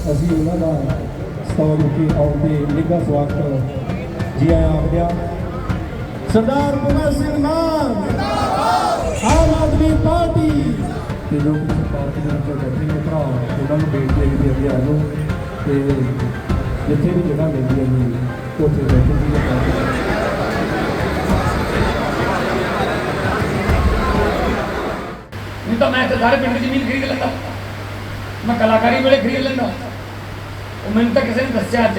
ਅਸੀਂ ਉਹਨਾਂ ਦਾ ਸਟਾਲ ਉੱਤੇ ਆਉਣ ਤੇ ਨਿੱਘਾ ਸਵਾਗਤ ਜੀ ਆਇਆਂ ਆਖਦਿਆਂ ਸਰਦਾਰ ਭਗਤ ਸਿੰਘ ਮਾਨ, ਆਮ ਆਦਮੀ ਪਾਰਟੀ। ਤੇ ਜੋ ਪਾਰਟੀ ਦੇ ਵਿੱਚ ਬੈਠੇ ਨੇ ਭਰਾ, ਉਹਨਾਂ ਨੂੰ ਬੇਨਤੀ ਹੈ ਕਿ ਅੱਗੇ ਆ ਜਾਓ। ਤੇ ਜਿੱਥੇ ਵੀ ਜਗ੍ਹਾ ਮਿਲਦੀ ਹੈ ਉੱਥੇ ਬੈਠੋ ਜੀ। ਨਹੀਂ ਤਾਂ ਮੈਂ ਇੱਥੇ ਸਾਰੇ ਪਿੰਡ ਦੀ ਜ਼ਮੀਨ ਖਰੀਦ ਲੈਂਦਾ। ਮੈਂ ਕਲਾਕਾਰੀ ਵੇਲੇ ਖਰੀਦ ਲੈਂਦਾ। ਉਹ ਮੈਨੂੰ ਤਾਂ ਕਿਸੇ ਨੇ ਦੱਸਿਆ ਅੱਜ।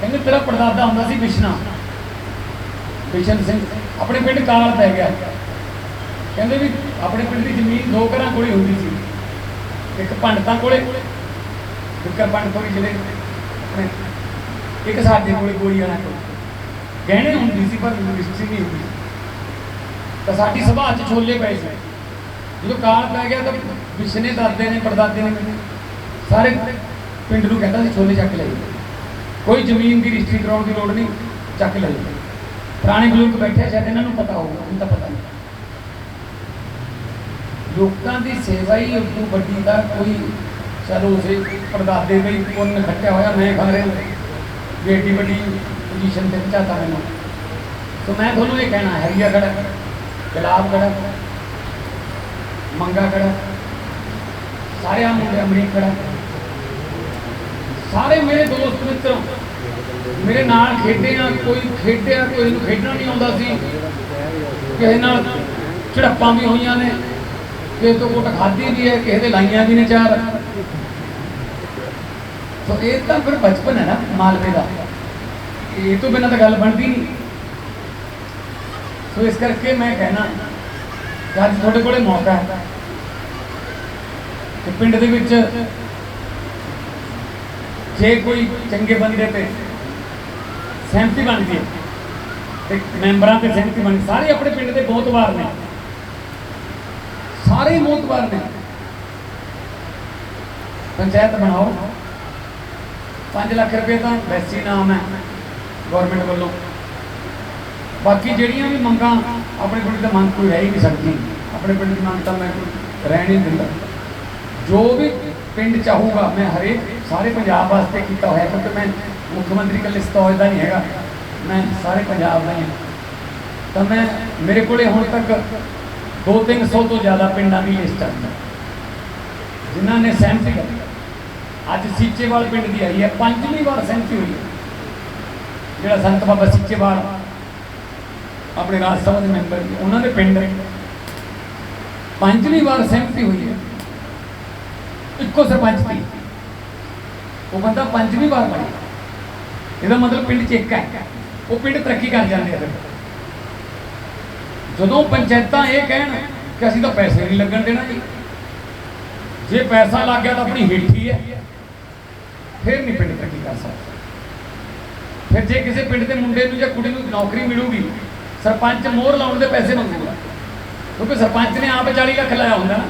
ਕਹਿੰਦੇ ਤੇਰਾ ਪੜਦਾਦਾ ਹੁੰਦਾ ਸੀ ਬਿਸ਼ਨਾ। ਬਿਸ਼ਨ ਸਿੰਘ, ਆਪਣੇ ਪਿੰਡ ਕਾਲ ਪੈ ਗਿਆ। ਕਹਿੰਦੇ ਵੀ ਆਪਣੇ ਪਿੰਡ ਦੀ ਜ਼ਮੀਨ ਦੋ ਘਰਾਂ ਕੋਲੇ ਹੁੰਦੀ ਸੀ। ਇੱਕ ਪੰਡਤਾਂ ਕੋਲੇ ਵਿਕਰ ਪੰਡਤੋਰੀ ਜਿਹੜੇ ਇੱਕ ਸਾਡੇ ਕੋਲੇ ਗੋਲੀ ਵਾਲਾ ਕੋਲ। ਗਹਿਣੇ ਹੁੰਦੀ ਸੀ, ਪਰ ਰਜਿਸਟਰੀ ਨਹੀਂ ਹੁੰਦੀ ਤਾਂ ਸਾਡੀ ਸਭਾ 'ਚ ਛੋਲੇ ਪਏ ਸੀ। ਜਦੋਂ ਕਾਲ ਪੈ ਗਿਆ ਤਾਂ ਵਿਸ਼ਨੇ ਦਾਦੇ ਨੇ, ਪੜਦਾਦੇ ਨੇ ਸਾਰੇ ਪਿੰਡ ਨੂੰ ਕਹਿੰਦਾ ਸੀ ਛੋਲੇ ਚੱਕ ਲੈ ਕੋਈ ਜ਼ਮੀਨ ਦੀ ਰਜਿਸਟਰੀ ਕਰਾਉਣ ਦੀ ਲੋੜ ਨਹੀਂ, ਚੱਕ ਲੈ ਪੁਰਾਣੇ ਬਜ਼ੁਰਗ ਬੈਠੇ, ਸ਼ਾਇਦ ਇਹਨਾਂ ਨੂੰ ਪਤਾ ਹੋਊਗਾ ਮੈਨੂੰ ਤਾਂ ਪਤਾ ਨਹੀਂ। ਲੋਕਾਂ ਦੀ ਸੇਵਾ ਹੀ ਉਦੋਂ ਵੱਡੀ ਦਾ ਕੋਈ ਚਲੋ ਉਸੇ ਪੜਦਾਦੇ ਦੇ ਪੁੰਨ ਖੱਟਿਆ ਹੋਇਆ, ਮੈਂ ਖਾ ਰਿਹਾ। ਵੀ ਏਡੀ ਵੱਡੀ ਪੋਜੀਸ਼ਨ ਤੇ ਪਹੁੰਚਾਤਾ ਮੈਨੂੰ। ਸੋ ਮੈਂ ਤੁਹਾਨੂੰ ਇਹ ਕਹਿਣਾ ਹੈ ਹਰੀਆ ਖੜਾ, ਗੁਲਾਬ ਖੜਾ, ਮੰਗਾ ਖੜਾ ਸਾਰੇ ਮੁੰਡੇ ਅਮਰੀਕ ਖੜਾ। ਸਾਰੇ ਮੇਰੇ ਦੋਸਤ ਮਿੱਤਰ, ਮੇਰੇ ਨਾਲ ਖੇਡੇ ਆ ਕੋਈ ਖੇਡਿਆ, ਕੋਈ ਨੂੰ ਖੇਡਣਾ ਨਹੀਂ ਆਉਂਦਾ ਸੀ। ਕਿਸੇ ਨਾਲ ਝੜਪਾਂ ਵੀ ਹੋਈਆਂ ਨੇ, ਕਿਸੇ ਤੋਂ ਕੋਟ ਖਾਦੀ ਵੀ ਹੈ, ਕਿਸੇ ਦੇ ਲਾਈਆਂ ਵੀ ਨੇ ਚਾਰ। ਸੋ ਇਹ ਤਾਂ ਫਿਰ ਬਚਪਨ ਹੈ ਨਾ, ਮਾਲਵੇ ਦਾ। ਇਹ ਤੋਂ ਬਿਨਾਂ ਤਾਂ ਗੱਲ ਬਣਦੀ ਨਹੀਂ। ਸੋ ਇਸ ਕਰਕੇ ਮੈਂ ਕਹਿਣਾ, ਕਿ ਅੱਜ ਤੁਹਾਡੇ ਕੋਲੇ ਮੌਕਾ ਹੈ। ਕਿ ਪਿੰਡ ਦੇ ਵਿੱਚ ਜੇ ਕੋਈ ਚੰਗੇ ਬੰਦੇ ਤੇ ਸਹਿਮਤੀ ਬਣਦੀ ਹੈ ਤੇ ਮੈਂਬਰਾਂ ਤੇ ਸਹਿਮਤੀ ਬਣਦੀ ਸਾਰੇ ਆਪਣੇ ਪਿੰਡ ਦੇ ਬਹੁਤ ਵਾਰ ਨੇ। ਸਾਰੇ ਬਹੁਤ ਵਾਰ ਨੇ। ਪੰਚਾਇਤ ਬਣਾਓ। 5 ਲੱਖ ਰੁਪਏ ਤਾਂ ਵੈਸੀ ਨਾਮ ਹੈ ਗਵਰਨਮੈਂਟ ਵੱਲੋਂ। ਬਾਕੀ ਜਿਹੜੀਆਂ ਵੀ ਮੰਗਾਂ ਆਪਣੇ ਪਿੰਡ ਦੀ ਮੰਗ ਕੋਈ ਰਹਿ ਹੀ ਨਹੀਂ ਸਕਦੀ। ਆਪਣੇ ਪਿੰਡ ਦੀ ਮੰਗ ਤਾਂ ਮੈਂ ਕੋਈ ਰਹਿ ਨਹੀਂ ਦਿੰਦਾ। ਜੋ ਵੀ ਪਿੰਡ ਚਾਹੂਗਾ ਮੈਂ ਹਰੇਕ ਸਾਰੇ ਪੰਜਾਬ ਵਾਸਤੇ ਕੀਤਾ ਹੋਇਆ, ਕਿਉਂਕਿ ਮੈਂ ਮੁੱਖ ਮੰਤਰੀ ਕੱਲੇ ਸਤੌਜ ਦਾ ਨਹੀਂ ਹੈਗਾ। ਮੈਂ ਸਾਰੇ ਪੰਜਾਬ ਦਾ ਹੀ ਹਾਂ। ਤਾਂ ਮੈਂ, ਮੇਰੇ ਕੋਲੇ ਹੁਣ ਤੱਕ 2-300 ਤੋਂ ਜ਼ਿਆਦਾ ਪਿੰਡਾਂ ਦੀ ਲਿਸਟ ਹੈ ਜਿਨ੍ਹਾਂ ਨੇ ਸਹਿਮਤੀ ਕੀਤੀ ਅੱਜ ਸੀਚੇਵਾਲ ਪਿੰਡ ਦੀ ਆਈ ਹੈ, ਪੰਜਵੀਂ ਵਾਰ ਸਹਿਮਤੀ ਹੋਈ ਹੈ। ਜਿਹੜਾ ਸੰਤ ਬਾਬਾ ਸੀਚੇਵਾਲ, ਆਪਣੇ ਰਾਜ ਸਭਾ ਦੇ ਮੈਂਬਰ ਉਹਨਾਂ ਦੇ ਪਿੰਡ ਪੰਜਵੀਂ ਵਾਰ ਸਹਿਮਤੀ ਹੋਈ ਹੈ। ਇੱਕੋ ਸਰਪੰਚ ਦੀ। ਉਹ ਬੰਦਾ ਪੰਜਵੀਂ ਵਾਰ ਬਣਿਆ ਇਹਦਾ ਮਤਲਬ ਪਿੰਡ 'ਚ ਇੱਕ ਹੈ। ਉਹ ਪਿੰਡ ਤਰੱਕੀ ਕਰ ਜਾਂਦੇ ਆ ਜਦੋਂ ਪੰਚਾਇਤਾਂ ਇਹ ਕਹਿਣ ਕਿ ਅਸੀਂ ਤਾਂ ਪੈਸੇ ਨਹੀਂ ਲੱਗਣ ਦੇਣਾ ਜੀ, ਜੇ ਪੈਸਾ ਲੱਗ ਗਿਆ ਤਾਂ ਆਪਣੀ ਹੀਠੀ ਹੈ। ਫਿਰ ਨਹੀਂ ਪਿੰਡ ਤਰੱਕੀ ਕਰ ਸਕਦਾ। ਫਿਰ ਜੇ ਕਿਸੇ ਪਿੰਡ ਦੇ ਮੁੰਡੇ ਨੂੰ ਜਾਂ ਕੁੜੀ ਨੂੰ ਨੌਕਰੀ ਮਿਲੂਗੀ, ਸਰਪੰਚ ਮੋਹਰ ਲਾਉਣ ਦੇ ਪੈਸੇ ਮੰਗੂਗਾ। ਕਿਉਂਕਿ ਸਰਪੰਚ ਨੇ ਆਪ 40 ਲੱਖ ਲਾਇਆ ਹੁੰਦਾ ਨਾ।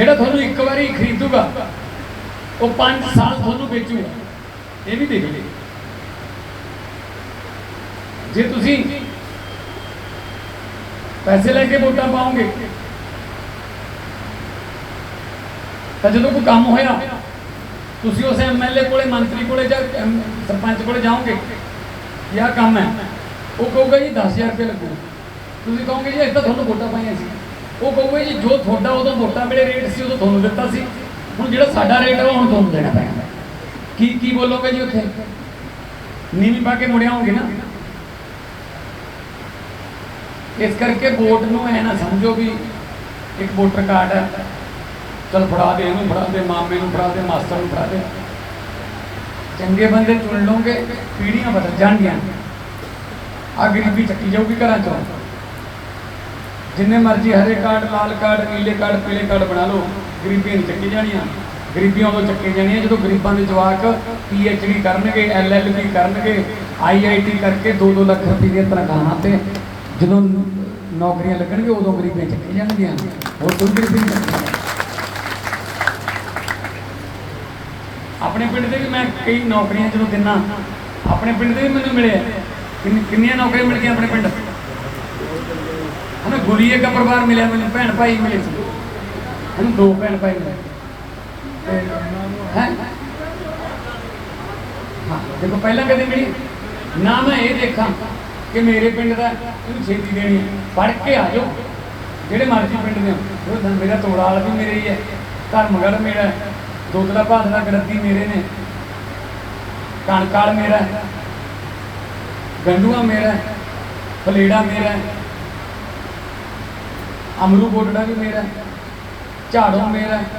ਜਿਹੜਾ ਤੁਹਾਨੂੰ ਇੱਕ ਵਾਰੀ ਖਰੀਦੂਗਾ, ਉਹ 5 ਸਾਲ ਤੁਹਾਨੂੰ ਵੇਚੂਗਾ। ਇਹ ਵੀ ਦੇਖ ਲਈ ਜੇ ਤੁਸੀਂ ਪੈਸੇ ਲੈ ਕੇ ਵੋਟਾਂ ਪਾਓਗੇ, ਤਾਂ ਜਦੋਂ ਕੋਈ ਕੰਮ ਹੋਇਆ, ਤੁਸੀਂ ਉਸ ਐਮਐਲਏ ਕੋਲੇ, ਮੰਤਰੀ ਕੋਲੇ ਜਾਂ ਸਰਪੰਚ ਕੋਲੇ ਜਾਓਗੇ ਇਹ ਕੰਮ ਹੈ, ਉਹ ਕਹੂਗਾ ਜੀ 10000 ਰੁਪਏ ਲੱਗੂ। ਤੁਸੀਂ ਕਹੋਗੇ ਜੀ, ਅਸੀਂ ਤਾਂ ਤੁਹਾਨੂੰ ਵੋਟਾਂ ਪਾਈਆਂ ਸੀ। ਉਹ ਕਹੂਗਾ ਜੀ, ਜੋ ਤੁਹਾਡਾ ਉਦੋਂ ਮੋਟਾ ਮੇਰੇ ਰੇਟ ਸੀ ਉਦੋਂ ਤੁਹਾਨੂੰ ਦਿੱਤਾ ਸੀ। ਹੁਣ ਜਿਹੜਾ ਸਾਡਾ ਰੇਟ ਹੈ ਉਹ ਹੁਣ ਤੁਹਾਨੂੰ ਦੇਣਾ ਪੈਣਾ। ਕੀ ਕੀ ਬੋਲੋਗੇ ਜੀ ਉੱਥੇ? ਨੀਵੀਂ ਪਾ ਕੇ ਮੁੜਿਆ ਮੁੜਿਆਓਗੇ ਨਾ? ਇਸ ਕਰਕੇ ਵੋਟ ਨੂੰ ਐ ਨਾ ਸਮਝੋ ਵੀ ਇੱਕ ਵੋਟਰ ਕਾਰਡ ਹੈ ਚਲ ਫੜਾ ਦੇ ਇਹਨੂੰ ਫੜਾ ਦੇ, ਮਾਮੇ ਨੂੰ ਫੜਾ ਦੇ, ਮਾਸਟਰ ਨੂੰ ਫੜਾ ਦੇ। ਚੰਗੇ ਬੰਦੇ ਚੁਣ ਲਓਗੇ ਪੀੜੀਆਂ ਬਦਲ ਜਾਣਗੀਆਂ। ਆ ਗਰੀਬੀ ਚੱਕੀ ਜਾਊਗੀ ਘਰਾਂ ਚੋਂ। ਜਿੰਨੇ ਮਰਜ਼ੀ ਹਰੇ ਕਾਰਡ, ਲਾਲ ਕਾਰਡ, ਨੀਲੇ ਕਾਰਡ, ਪੀਲੇ ਕਾਰਡ ਬਣਾ ਲਓ, ਗਰੀਬੀਆਂ ਨਹੀਂ ਚੱਕੀ ਜਾਣੀਆਂ। ਗਰੀਬੀਆਂ ਉਦੋਂ ਚੱਕੀ ਜਾਣੀਆਂ, ਜਦੋਂ ਗਰੀਬਾਂ ਦੇ ਜਵਾਕ ਡੀ ਕਰਨਗੇ ਐਲਐਲਬੀ ਕਰਨਗੇ ਆਈਆਈਟੀ ਕਰਕੇ 2-2 ਲੱਖ ਰੁਪਏ ਦੀਆਂ ਤਨਖਾਹਾਂ ਤੇ ਜਦੋਂ ਨੌਕਰੀਆਂ ਲੱਗਣਗੇ ਉਦੋਂ ਗਰੀਬੀਆਂ ਚੱਕੀ ਜਾਣਗੀਆਂ। ਹੋਰ ਕੋਈ ਗਰੀਬੀ ਨਹੀਂ ਆਪਣੇ ਪਿੰਡ ਦੇ ਵੀ ਮੈਂ ਕਈ ਨੌਕਰੀਆਂ ਜਦੋਂ ਦਿਨਾ, ਆਪਣੇ ਪਿੰਡ ਦੇ ਵੀ ਮੈਨੂੰ ਮਿਲੇ ਕਿੰਨੀਆਂ ਨੌਕਰੀਆਂ ਮਿਲ ਗਈਆਂ ਆਪਣੇ ਪਿੰਡ? ਹਨਾ ਗੁਰੀ ਇੱਕ ਪਰਿਵਾਰ ਮਿਲਿਆ ਮੈਨੂੰ ਭੈਣ ਭਾਈ ਮਿਲੇ ਸੀ। ਇਹਨੂੰ ਦੋ ਭੈਣ ਭਾਈ ਮਿਲੇ। ਹੈ? ਹਾਂ ਦੇਖੋ ਪਹਿਲਾਂ ਕਦੇ ਮਿਲੀ। ਨਾ ਮੈਂ ਇਹ ਦੇਖਾਂ ਕਿ ਮੇਰੇ ਪਿੰਡ ਦਾ ਇਹਨੂੰ ਛੇਤੀ ਦੇਣੀ ਹੈ। ਪੜ੍ਹ ਕੇ ਆ ਜਾਓ। ਜਿਹੜੇ ਮਰਜ਼ੀ ਪਿੰਡ ਦੇ ਹੋ ਉਹ ਮੇਰਾ ਤੋੜਾ ਵੀ ਮੇਰੇ ਹੀ ਹੈ। ਧਰਮਗੜ ਮੇਰਾ ਦੋਤਲਾ ਦੋਦਲਾ ਭਾਦਲਾ ਗੜੱਦੀ ਮੇਰੇ ਨੇ। ਕਣਕਾਲ ਮੇਰਾ ਹੈ, ਗੰਡੂਆ ਮੇਰਾ ਹੈ, ਫਲੇੜਾ ਮੇਰਾ ਹੈ, ਅਮਰੂ ਬੋਟੜਾ ਵੀ ਮੇਰਾ ਹੈ, ਝਾੜੂ ਮੇਰਾ ਹੈ,